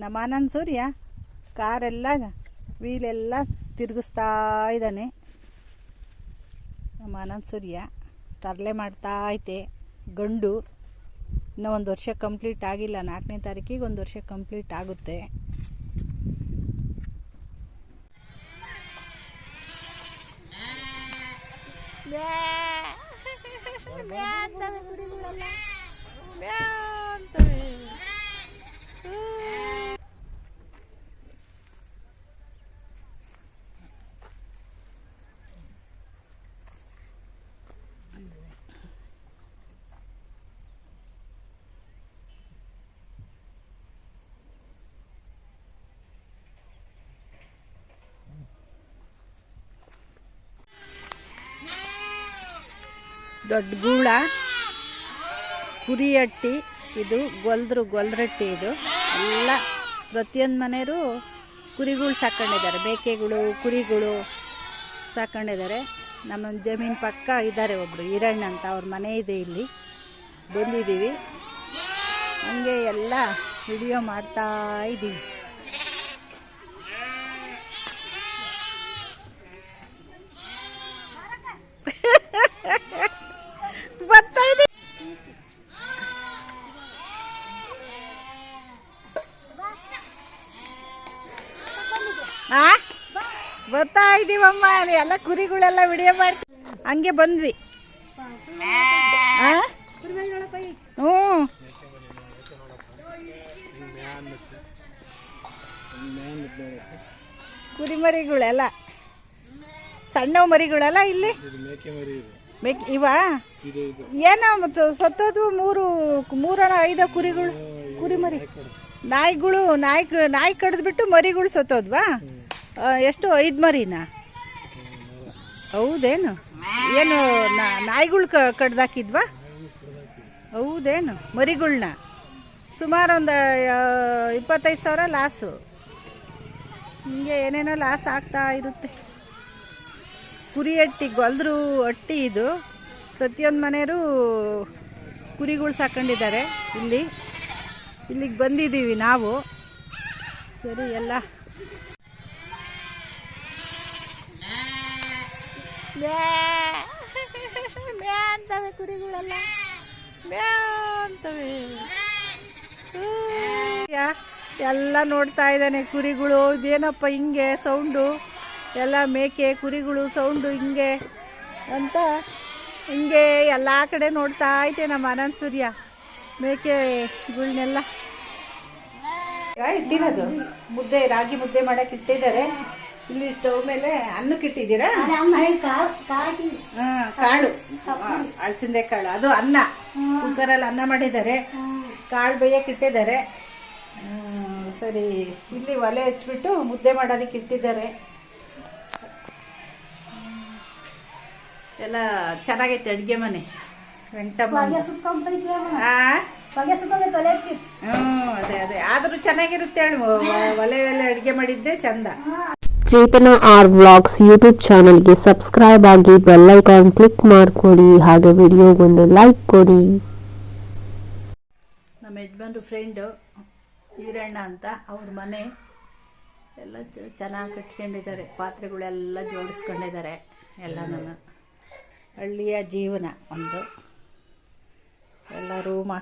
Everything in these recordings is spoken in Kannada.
ನಮ್ಮ ಆನಂದ್ ಸೂರ್ಯ ಕಾರೆಲ್ಲ ವೀಲೆಲ್ಲ ತಿರುಗಿಸ್ತಾ ಇದ್ದಾನೆ ನಮ್ಮ ಆನಂದ್ ಸೂರ್ಯ ತರಲೆ ಮಾಡ್ತಾ ಐತೆ ಗಂಡು ಇನ್ನೂ ಒಂದು ವರ್ಷ ಕಂಪ್ಲೀಟ್ ಆಗಿಲ್ಲ ನಾಲ್ಕನೇ ತಾರೀಕಿಗೆ ಒಂದು ವರ್ಷ ಕಂಪ್ಲೀಟ್ ಆಗುತ್ತೆ ದೊಡ್ಡ ಗೂಳ, ಕುರಿಯಟ್ಟಿ, ಇದು ಗೊಲ್ದ್ರು ಗೊಲ್ದ್ರಟ್ಟಿ ಇದು. ಎಲ್ಲ ಪ್ರತಿಯೊಂದು ಮನೆಯವರು ಕುರಿಗಳು ಸಾಕೊಂಡಿದ್ದಾರೆ. ಮೇಕೆಗಳು, ಕುರಿಗಳು ಸಾಕೊಂಡಿದ್ದಾರೆ. ನಮ್ಮ ಜಮೀನು ಪಕ್ಕ ಇದ್ದಾರೆ ಒಬ್ಬರು ಹಿರಣ್ಣ ಅಂತ ಅವ್ರ ಮನೆ ಇದೆ ಇಲ್ಲಿ. ಬಂದಿದ್ದೀವಿ. ಹಂಗೆ ಎಲ್ಲ ವಿಡಿಯೋ ಮಾಡ್ತಾ ಇದ್ದೀವಿ ಬರ್ತಾ ಇದೆ ಬರ್ತಾ ಇದೀವಮ್ಮ ಎಲ್ಲ ಕುರಿಗಳೆಲ್ಲ ವಿಡಿಯೋ ಮಾಡಿ ಹಂಗೆ ಬಂದ್ವಿ? ಹ್ಞೂ. ಕುರಿ ಮರಿಗಳೆಲ್ಲ ಸಣ್ಣ ಮರಿಗಳೆಲ್ಲ ಇಲ್ಲಿ? ಇವ? ಏನೋ ಮತ್ತು ಸತ್ತೋದು ಮೂರು ಮೂರ ಐದ ಕುರಿಗಳು ಕುರಿ ಮರಿ ನಾಯಿಗಳು ನಾಯಿ ನಾಯಿ ಕಡ್ದ್ಬಿಟ್ಟು ಮರಿಗಳು ಸತ್ತೋದ್ವಾ? ಎಷ್ಟು? ಐದು ಮರಿನಾ? ಹೌದೇನು? ಏನು ನಾಯಿಗಳು ಕಡ್ದಾಕಿದ್ವಾ? ಹೌದೇನು? ಮರಿಗಳ್ನ? ಸುಮಾರು ಒಂದು ಇಪ್ಪತ್ತೈದು ಸಾವಿರ ಲಾಸು. ಹಿಂಗೆ ಏನೇನೋ ಲಾಸ್ ಆಗ್ತಾ ಇರುತ್ತೆ. ಕುರಿ ಹಟ್ಟಿ ಗೊಲ್ದ್ರು ಹಟ್ಟಿ ಇದು. ಪ್ರತಿಯೊಂದು ಮನೆಯವರು ಕುರಿಗಳು ಸಾಕೊಂಡಿದ್ದಾರೆ ಇಲ್ಲಿ. ಇಲ್ಲಿಗೆ ಬಂದಿದ್ದೀವಿ ನಾವು. ಸರಿ, ಎಲ್ಲ ಮ್ಯಾ. ಅಂತವೆ ಕುರಿಗಳೆಲ್ಲ. ಮ್ಯಾ ಅಂತವೆ. ಎಲ್ಲ ನೋಡ್ತಾ ಇದ್ದಾನೆ ಕುರಿಗಳು. ಇದೇನಪ್ಪ ಹಿಂಗೆ ಸೌಂಡು? ಎಲ್ಲ ಮೇಕೆ ಕುರಿಗಳು ಸೌಂಡು ಹಿಂಗೆ ಅಂತ ಹಿಂಗೆ ಎಲ್ಲ ಕಡೆ ನೋಡ್ತಾ ಐತೆ ನಮ್ಮ ಅನಂತ ಸೂರ್ಯ. ಮೇಕೆಗಳನ್ನೆಲ್ಲ ಇಟ್ಟಿರೋದು? ಮುದ್ದೆ, ರಾಗಿ ಮುದ್ದೆ ಮಾಡಕ್ಕೆ ಇಟ್ಟಿದ್ದಾರೆ. ಇಲ್ಲಿ ಸ್ಟವ್ ಮೇಲೆ ಅನ್ನಕ್ಕೆ ಇಟ್ಟಿದ್ದೀರಾ? ಹಾ, ಕಾಳು. ಅಳಸಿಂದೆ ಕಾಳು ಅದು ಅನ್ನ. ಕುಕ್ಕರಲ್ಲಿ ಅನ್ನ ಮಾಡಿದ್ದಾರೆ. ಕಾಳು ಬೇಯಕ್ಕೆ ಇಟ್ಟಿದ್ದಾರೆ. ಸರಿ. ಇಲ್ಲಿ ಒಲೆ ಹಚ್ಬಿಟ್ಟು ಮುದ್ದೆ ಮಾಡೋದಕ್ಕೆ ಇಟ್ಟಿದ್ದಾರೆ. ಎಲ್ಲ ಚೆನ್ನಾಗೈತೆ ಅಡುಗೆ ಮನೆ. ಹ್ಮ್ ಅದೇ ಅದೇ. ಆದ್ರೂ ಚೆನ್ನಾಗಿರುತ್ತೆ ಒಲೆ ಒಲೆ ಅಡುಗೆ ಮಾಡಿದ್ದೆ ಚಂದ. ಚೇತನ ಆರ್ ವ್ಲಾಗ್ಸ್ ಯೂಟ್ಯೂಬ್ ಚಾನಲ್ಗೆ ಸಬ್ಸ್ಕ್ರೈಬ್ ಆಗಿ ಬೆಲ್ ಐಕಾನ್ ಕ್ಲಿಕ್ ಮಾಡಿಕೊಡಿ, ಹಾಗೆ ವಿಡಿಯೋಗೊಂದು ಲೈಕ್ ಕೊಡಿ. ನಮ್ಮ ಯಜಮಾನ್ರು ಫ್ರೆಂಡು ಈರಣ್ಣ ಅಂತ, ಅವ್ರ ಮನೆ ಎಲ್ಲ ಚೆನ್ನಾಗಿ ಕಟ್ಕೊಂಡಿದ್ದಾರೆ. ಪಾತ್ರೆಗಳೆಲ್ಲ ಜೋಡಿಸ್ಕೊಂಡಿದ್ದಾರೆ ಎಲ್ಲನೂ. ಹಳ್ಳಿಯ ಜೀವನ ಒಂದು. ಎಲ್ಲ ರೂಮ್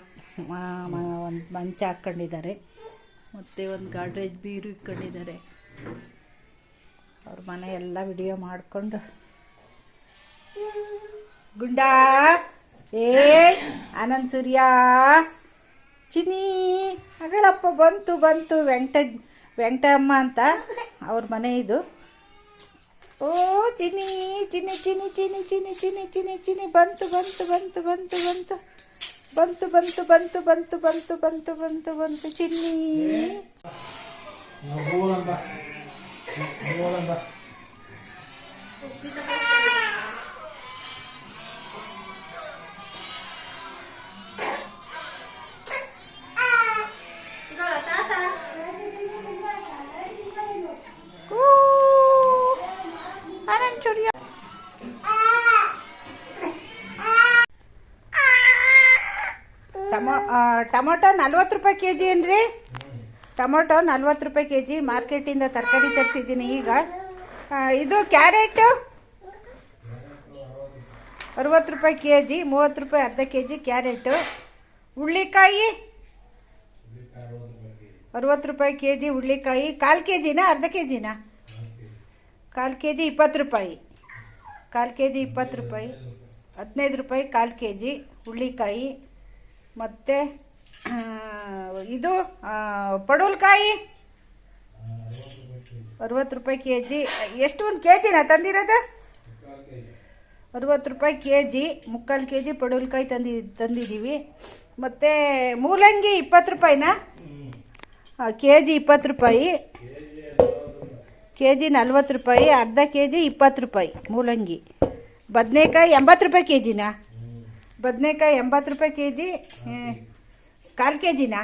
ಒಂದು ಮಂಚ ಹಾಕ್ಕೊಂಡಿದ್ದಾರೆ. ಮತ್ತು ಒಂದು ಗಾಡ್ರೇಜ್ ಬೀರು ಇಟ್ಕೊಂಡಿದ್ದಾರೆ ಅವ್ರ ಮನೆ ಎಲ್ಲ ವಿಡಿಯೋ ಮಾಡಿಕೊಂಡು ಗುಂಡಾ ಏ ಆನಂದ್ ಸೂರ್ಯ ಚಿನಿ ಅಗಳಪ್ಪ ಬಂತು ಬಂತು ವೆಂಕಟ ವೆಂಕಟಮ್ಮ ಅಂತ ಅವ್ರ ಮನೆ ಇದು ಓ ಚಿನಿ ಚಿನಿ ಚಿನಿ ಚಿನಿ ಚಿನಿ ಚಿನಿ ಚಿನಿ ಚಿನಿ ಬಂತು ಬಂತು ಬಂತು ಬಂತು ಬಂತು ಬಂತು ಬಂತು ಬಂತು ಬಂತು ಬಂತು ಬಂತು ಬಂತು ಬಂತು ಚಿನ್ನಿ Bola ba? ನಲ್ವತ್ತು ರೂಪಾಯಿ ಕೆ ಜಿ ಏನು ಟೊಮೊಟೊ ನಲ್ವತ್ತು ರೂಪಾಯಿ ಕೆ ಜಿ ಮಾರ್ಕೆಟಿಂದ ತರಕಾರಿ ತರಿಸಿದ್ದೀನಿ ಈಗ. ಇದು ಕ್ಯಾರೆಟು ಅರವತ್ತು ರೂಪಾಯಿ ಕೆ ಜಿ ಮೂವತ್ತು ರೂಪಾಯಿ ಅರ್ಧ ಕೆ ಜಿ ಕ್ಯಾರೆಟು. ಹುಳ್ಳಿಕಾಯಿ ಅರವತ್ತು ರೂಪಾಯಿ ಕೆ ಜಿ ಹುಳ್ಳಿಕಾಯಿ ಕಾಲು ಕೆ ಜಿನಾ ಅರ್ಧ ಕೆ ಜಿನಾ ಕಾಲು ಕೆ ಜಿ ಇಪ್ಪತ್ತು ರೂಪಾಯಿ. ಕಾಲು ಕೆ ಜಿ ಇಪ್ಪತ್ತು ರೂಪಾಯಿ. ಹದಿನೈದು ರೂಪಾಯಿ ಕಾಲು ಕೆ ಜಿ ಹುಳ್ಳಿಕಾಯಿ ಮತ್ತು ಇದು ಪಡೋಲ್ಕಾಯಿ ಅರವತ್ತು ರೂಪಾಯಿ ಕೆ ಜಿ ಎಷ್ಟು ಒಂದು ಕೆ ಜಿನಾ ತಂದಿರೋದು? ಅರವತ್ತು ರೂಪಾಯಿ ಕೆ ಜಿ ಮುಕ್ಕಾಲು ಕೆ ಜಿ ಪಡೋಲ್ಕಾಯಿ ತಂದಿ, ತಂದಿದ್ದೀವಿ. ಮತ್ತು ಮೂಲಂಗಿ ಇಪ್ಪತ್ತು ರೂಪಾಯಿನಾ? ಕೆ ಜಿ ಇಪ್ಪತ್ತು ರೂಪಾಯಿ. ಕೆ ಜಿ ನಲ್ವತ್ತು ರೂಪಾಯಿ, ಅರ್ಧ ಕೆ ಜಿ ಇಪ್ಪತ್ತು ರೂಪಾಯಿ ಮೂಲಂಗಿ. ಬದನೆಕಾಯಿ ಎಂಬತ್ತು ರೂಪಾಯಿ ಕೆ ಜಿನಾ ಬದನೆಕಾಯಿ ಎಂಬತ್ತು ರೂಪಾಯಿ ಕೆ ಜಿ ಕಾಲು ಕೆ ಜಿನಾ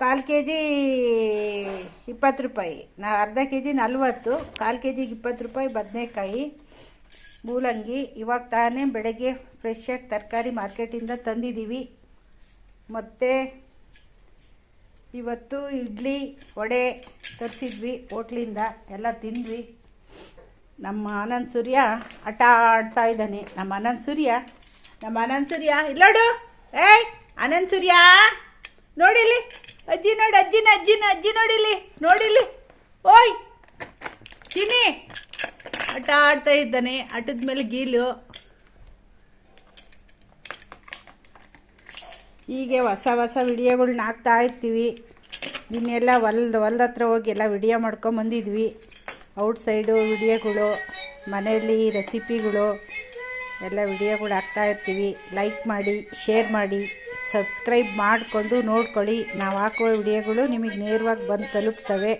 ಕಾಲು ಕೆ ಜಿ ಇಪ್ಪತ್ತು ರೂಪಾಯಿ. ನಾ ಅರ್ಧ ಕೆ ಜಿ ನಲ್ವತ್ತು, ಕಾಲು ಕೆ ಜಿಗೆ ಇಪ್ಪತ್ತು ರೂಪಾಯಿ ಬದನೆಕಾಯಿ, ಮೂಲಂಗಿ. ಇವಾಗ ತಾನೇ ಬೆಳಗ್ಗೆ ಫ್ರೆಶ್ಶಾಗಿ ತರಕಾರಿ ಮಾರ್ಕೆಟಿಂದ ತಂದಿದ್ದೀವಿ. ಮತ್ತು ಇವತ್ತು ಇಡ್ಲಿ, ವಡೆ ತರಿಸಿದ್ವಿ ಹೋಟ್ಲಿಂದ, ಎಲ್ಲ ತಿಂದ್ವಿ. ನಮ್ಮ ಆನಂದ್ ಸೂರ್ಯ ಆಟ ಆಡ್ತಾ ಇದ್ದಾನೆ. ನಮ್ಮ ಆನಂದ್ ಸೂರ್ಯ, ನಮ್ಮ ಆನಂದ್ ಸೂರ್ಯ, ಇಲ್ಲೋಡು. ಏಯ್! ಆನಂದ್ ಸೂರ್ಯ? ನೋಡಿಲಿ ಅಜ್ಜಿ ನೋಡಿ ಅಜ್ಜಿನ ಅಜ್ಜಿನ ಅಜ್ಜಿ ನೋಡಿಲಿ ನೋಡಿಲಿ ಓಯ್! ತಿನ್ನಿ ಆಟ ಆಡ್ತಾ ಇದ್ದಾನೆ, ಆಟದ ಮೇಲೆ ಗೀಲು. ಹೀಗೆ ಹೊಸ ಹೊಸ ವಿಡಿಯೋಗಳ್ನ ಹಾಕ್ತಾ ಇರ್ತೀವಿ. ಇನ್ನೆಲ್ಲ ಹೊಲ್ದ ಹೊಲ್ದ ಹತ್ರ ಹೋಗಿ ಎಲ್ಲ ವಿಡಿಯೋ ಮಾಡ್ಕೊಂಬಂದಿದ್ವಿ ಔಟ್ಸೈಡು ವಿಡಿಯೋಗಳು, ಮನೆಯಲ್ಲಿ ರೆಸಿಪಿಗಳು ಎಲ್ಲ ವಿಡಿಯೋಗಳು ಹಾಕ್ತಾ ಇರ್ತೀವಿ. ಲೈಕ್ ಮಾಡಿ ಶೇರ್ ಮಾಡಿ. ಸಬ್ಸ್ಕ್ರೈಬ್ ಮಾಡಿಕೊಂಡು ನೋಡ್ಕೊಳ್ಳಿ. ನಾವು ಹಾಕುವ ವಿಡಿಯೋಗಳು ನಿಮಗೆ ನೇರವಾಗಿ ಬಂದು ತಲುಪ್ತವೆ.